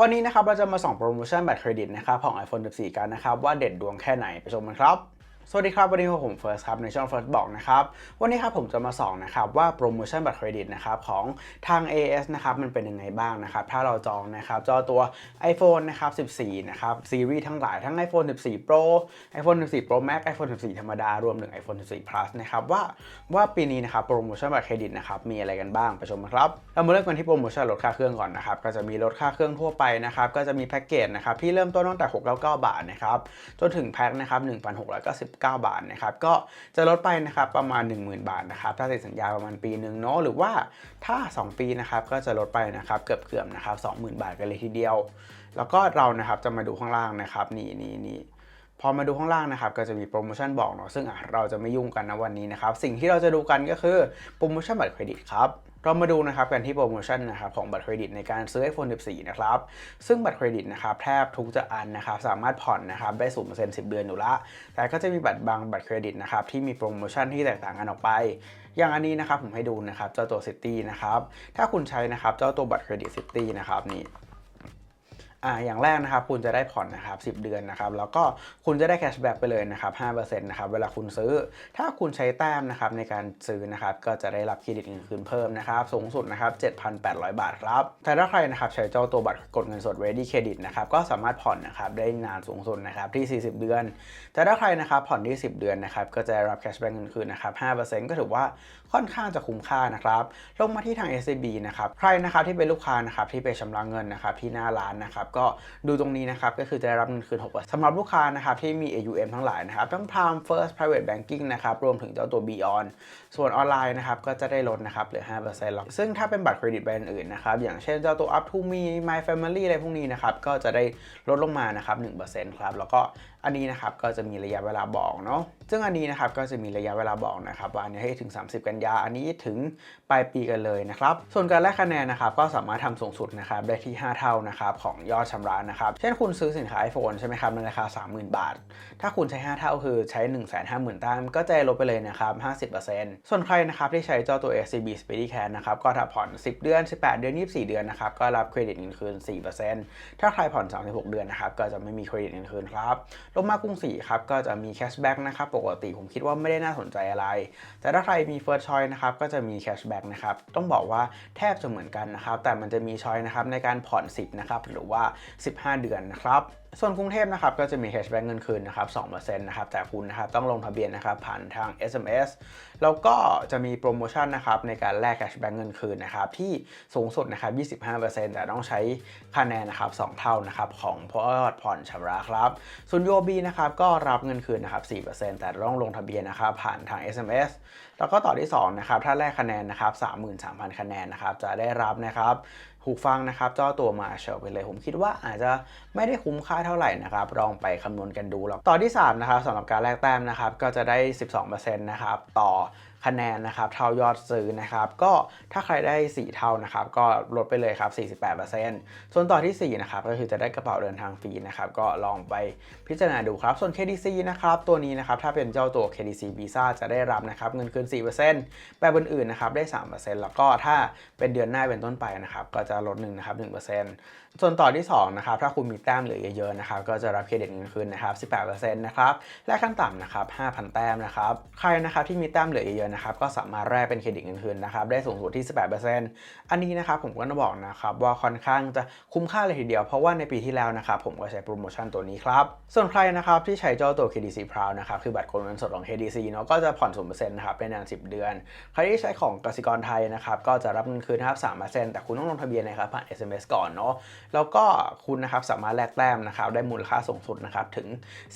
วันนี้นะครับเราจะมาส่องโปรโมชั่นบัตรเครดิตนะครับของ iPhone 14 กันนะครับว่าเด็ดดวงแค่ไหนไปชมกันครับ สวัสดีครับ วันนี้ผมเฟิร์สครับในช่อง First บอกนะครับ วันนี้ครับผมจะมาสองนะครับว่าโปรโมชั่นบัตรเครดิตนะครับของทาง AS นะครับมันเป็นยังไงบ้างนะครับ ถ้าเราจองนะครับจอตัว iPhone นะครับ14 นะครับซีรีส์ทั้งหลายทั้ง iPhone 14 Pro iPhone 14 Pro Max iPhone 14 ธรรมดารวมถึง iPhone 14 Plus นะครับว่าว่าปีนี้นะครับโปรโมชั่นบัตรเครดิตนะครับมีอะไรกันบ้างไปชมกันครับเรามาเริ่มกันที่โปรโมชั่นลดค่าเครื่องก่อนนะครับก็จะมีลดค่าเครื่องทั่วไปนะครับก็จะมีแพ็กเกจนะครับที่เริ่มต้นตั้งแต่ 699 บาทนะครับจนถึงแพ็คนะครับ1,699บาทนะครับก็จะลดไปนะครับประมาณ 10,000 บาทนะครับถ้าติดสัญญาประมาณปีหนึ่งเนาะหรือว่าถ้า 2 ปีนะครับก็จะลดไปนะครับเกือบเกือบนะครับ20,000 บาทกันเลยทีเดียว แล้วก็เรานะครับจะมาดูข้างล่างนะครับนี่นี่นี่พอมาดูข้างล่างนะครับก็จะมีโปรโมชั่นบอกเนาะซึ่งอะเราจะไม่ยุ่งกันนะวันนี้นะครับสิ่งที่เราจะดูกันก็คือโปรโมชั่นบัตรเครดิตครับ เรามาดูนะครับกันที่โปรโมชั่นนะครับของบัตรเครดิตในการซื้อ iPhone 14 นะครับ ซึ่งบัตรเครดิตนะครับแทบทุกจะอันนะครับสามารถผ่อนนะครับได้ศูนย์เปอร์เซ็นต์สิบเดือนอยู่ละ แต่ก็จะมีบัตรบางบัตรเครดิตนะครับที่มีโปรโมชั่นที่แตกต่างกันออกไป อย่างอันนี้นะครับผมให้ดูนะครับเจ้าตัวซิตี้นะครับถ้าคุณใช้นะครับเจ้าตัวบัตรเครดิตซิตี้นะครับนี่ อ่าอย่างแรกนะครับคุณจะได้ผ่อนนะครับ10 เดือนนะครับแล้วก็คุณจะได้แคชแบ็กไปเลยนะครับ5%นะครับเวลาคุณซื้อ ถ้าคุณใช้แต้มนะครับในการซื้อนะครับก็จะได้รับเครดิตเงินคืนเพิ่มนะครับสูงสุดนะครับ7,800 บาทครับแต่ถ้าใครนะครับใช้เจ้าตัวบัตรกดเงินสด Ready Credit นะครับก็สามารถผ่อนนะครับได้นานสูงสุดนะครับที่ 40 เดือน แต่ถ้าใครนะครับผ่อนที่ 10 เดือนนะครับก็จะได้รับแคชแบ็กเงินคืนนะครับ5%ก็ถือว่าค่อนข้างจะคุ้มค่านะครับลงมาที่ทาง SCB นะครับใครนะครับที่เป็นลูกค้านะครับที่ไปชำระเงินนะครับที่หน้าร้านนะครับก็ดูตรงนี้นะครับก็คือจะได้รับเงินคืน6%สำหรับลูกค้านะครับที่มี AUM ทั้งหลายนะครับทั้ง Prime First Private Banking นะครับรวมถึงเจ้าตัว Beyond ส่วนออนไลน์นะครับก็จะได้ลดนะครับเหลือ5%แล้วซึ่งถ้าเป็นบัตรเครดิตแบรนด์อื่นนะครับอย่างเช่นเจ้าตัว Up to Me My Family อะไรพวกนี้นะครับก็จะได้ลดลงมานะครับ1%ครับแล้วก็ อันนี้นะครับก็จะมีระยะเวลาบอกเนาะซึ่งอันนี้นะครับก็จะมีระยะเวลาบอกนะครับว่าอันนี้ให้ถึง 30 กันยา อันนี้ถึงปลายปีกันเลยนะครับ ส่วนการแลกคะแนนนะครับก็สามารถทำสูงสุดนะครับได้ที่ 5 เท่านะครับของยอดชำระนะครับ เช่นคุณซื้อสินค้า iPhone ใช่ไหมครับในราคา 30,000 บาท ถ้าคุณใช้ 5 เท่าคือใช้ 1 5 0 0 0 0แต้มก็จะลดไปเลยนะครับ 50%ส่วนใครนะครับที่ใช้เจ้าตัว SCB Speedy Cash นะครับก็ถ้าผ่อน 10 เดือน 18 เดือน 24 เดือนนะครับก็รับเครดิตเงินคืน 4%ถ้าใครผ่อน 36 เดือนนะครับก็จะไม่มีเครดิตเงินคืนครับลงมากรุงศรีครับก็จะมีแคชแบ็กนะครับปกติผมคิดว่าไม่ได้น่าสนใจอะไร แต่ถ้าใครมีเฟิร์สชอยนะครับก็จะมีแคชแบ็กนะครับต้องบอกว่าแทบจะเหมือนกันนะครับแต่มันจะมีชอยนะครับในการผ่อน 10นะครับหรือว่า 15 เดือนนะครับส่วนกรุงเทพนะครับก็จะมีแคชแบ็กเงินคืนนะครับ2%นะครับแต่คุณนะครับต้องลงทะเบียนนะครับผ่านทาง SMS แล้วก็จะมีโปรโมชั่นนะครับในการแลกแคชแบ็กเงินคืนนะครับที่สูงสุดนะครับ25%แต่ต้องใช้คะแนนนะครับ2เท่านะครับของพอดผ่อนชำระครับส่วน UOB นะครับก็รับเงินคืนนะครับ4%แต่ต้องลงทะเบียนนะครับผ่านทาง SMS แล้วก็ต่อที่2นะครับถ้าแลกคะแนนนะครับ33,000 คะแนนนะครับจะได้รับนะครับ หูฟังนะครับเจ้าตัวมาเฉลไปเลย ผมคิดว่าอาจจะไม่ได้คุ้มค่าเท่าไหร่นะครับลองไปคำนวณกันดูหรอกต่อที่ 3 นะครับสำหรับการแลกแต้มนะครับก็จะได้ 12%นะครับต่อคะแนนนะครับเท่ายอดซื้อนะครับก็ถ้าใครได้ 4 เท่านะครับก็ลดไปเลยครับ 48%ส่วนต่อที่ 4 นะครับก็คือจะได้กระเป๋าเดินทางฟรีนะครับก็ลองไปพิจารณาดูครับ ส่วน KDC นะครับตัวนี้นะครับถ้าเป็นเจ้าตัว KDC Visa จะได้รับนะครับเงินคืน 4%แบบอื่นๆนะครับได้ 3%แล้วก็ถ้าเป็นเดือนหน้าเป็นต้นไปนะครับก็จะลดหนึ่งนะครับ1%ส่วนต่อที่2นะครับถ้าคุณมีแต้มเหลือเยอะๆนะครับก็จะรับเครดิตเงินคืนนะครับ 18%นะครับและขั้นต่ำนะครับ5,000 แต้มนะครับใครนะครับที่มีแต้มเหลือเยอะๆนะครับก็สามารถแลกเป็นเครดิตเงินคืนนะครับได้สูงสุดที่ 18%อันนี้นะครับผมก็ต้องบอกนะครับว่าค่อนข้างจะคุ้มค่าเลยทีเดียว เพราะว่าในปีที่แล้วนะครับผมก็ใช้โปรโมชั่นตัวนี้ครับ ส่วนใครนะครับที่ใช้เจ้าตัว KDC Proud นะครับคือบัตรกดเงินสดของ KDC เนาะก็จะผ่อน0%นะครับเป็นนาน 10 เดือน ใครที่ใช้ของกสิกรไทยนะครับก็จะรับเงินคืนนะครับ3%แต่คุณต้องลงทะเบียนนะครับผ่าน SMS ก่อนเนาะแล้วก็คุณนะครับสามารถแลกแต้มนะครับได้มูลค่าสูงสุดนะครับถึง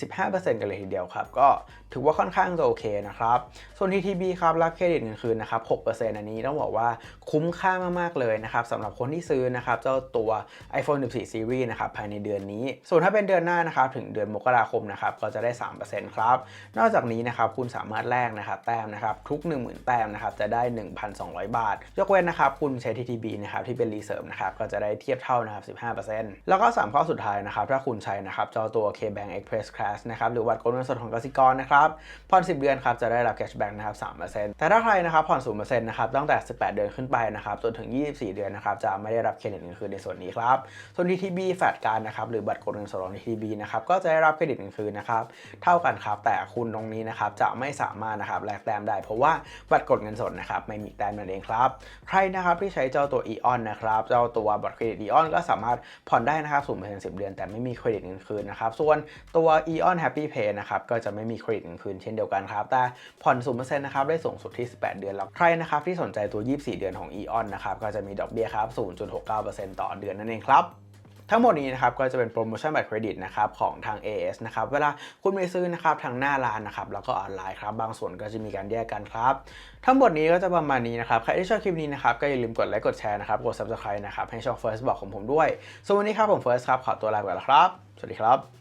15%กันเลยทีเดียวครับก็ถือว่าค่อนข้างจะโอเคนะครับส่วน TTB ครับรับเครดิตเงินคืนนะครับ6%อันนี้ต้องบอกว่าคุ้มค่ามากๆเลยนะครับสำหรับคนที่ซื้อนะครับเจ้าตัว iPhone 14 Series นะครับภายในเดือนนี้ ส่วนถ้าเป็นเดือนหน้านะครับถึงเดือนมกราคมนะครับก็จะได้ 3%ครับ นอกจากนี้นะครับคุณสามารถแลกนะครับแต้มนะครับทุก 10,000 แต้มนะครับจะได้ 1,200 บาท ยกเว้นนะครับคุณใช้ TTB นะครับที่เป็นรีเซิร์ฟนะครับก็จะได้เทียบเท่านะครับ15%แล้วก็ 3 ข้อสุดท้ายนะครับถ้าคุณใช้นะครับเจ้าตัว KBank Express Class นะครับหรือวัดกดเงินสดของกสิกรนะครับผ่อน10 เดือนครับจะได้รับแคชแบ็กนะครับ0%แต่ถ้าใครนะครับผ่อน 0%นะครับตั้งแต่ 18 เดือนขึ้นไปนะครับจนถึง 24 เดือนนะครับจะไม่ได้รับเครดิตเงินคืนในส่วนนี้ครับส่วน DTB แฟดการนะครับหรือบัตรกดเงินสดของ DTB นะครับก็จะได้รับเครดิตเงินคืนนะครับเท่ากันครับแต่คุณตรงนี้นะครับจะไม่สามารถนะครับแลกแต้มได้ เพราะว่าบัตรกดเงินสดนะครับไม่มีแต้มนั่นเองครับใครนะครับที่ใช้เจ้าตัว EON นนะครับเจ้าตัวบัตรเครดิต EON ก็สามารถผ่อนได้นะครับ0% 10เดือน แต่ไม่มีเครดิตเงินคืนนะครับส่วนตัว EON Happy Pay นะครับก็จะไม่มีเครดิตเงินคืนเช่นเดียวกันครับแต่ผ่อน0%นะครับได้สูงสุดที่ 18 เดือนแล้วใครนะครับที่สนใจตัว 24 เดือนของ EON นะครับก็จะมีดอกเบี้ยครับ 0.69%ต่อเดือนนั่นเองครับทั้งหมดนี้นะครับก็จะเป็นโปรโมชั่นบัตรเครดิตนะครับของทาง AS นะครับเวลาคุณไปซื้อนะครับทางหน้าร้านนะครับแล้วก็ออนไลน์ครับบางส่วนก็จะมีการแยกกันครับ ทั้งหมดนี้ก็จะประมาณนี้นะครับใครที่ชอบคลิปนี้นะครับก็อย่าลืมกดไลค์กดแชร์นะครับกด subscribe นะครับให้ช่อง First บอกของผมด้วยส่วนวันนี้ครับผม First ครับขอตัวลาไปแล้วครับ สวัสดีครับ